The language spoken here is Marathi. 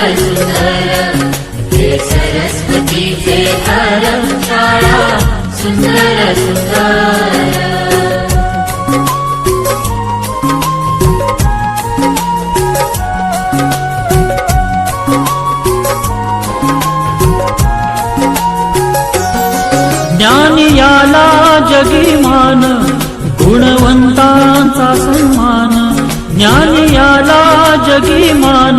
सुंदर हे सरस्वतीचे धर्मशाळा सुंदर सुंदर ज्ञानियाला जगीमान गुणवंतांचा सन्मान. ज्ञानियाला जगीमान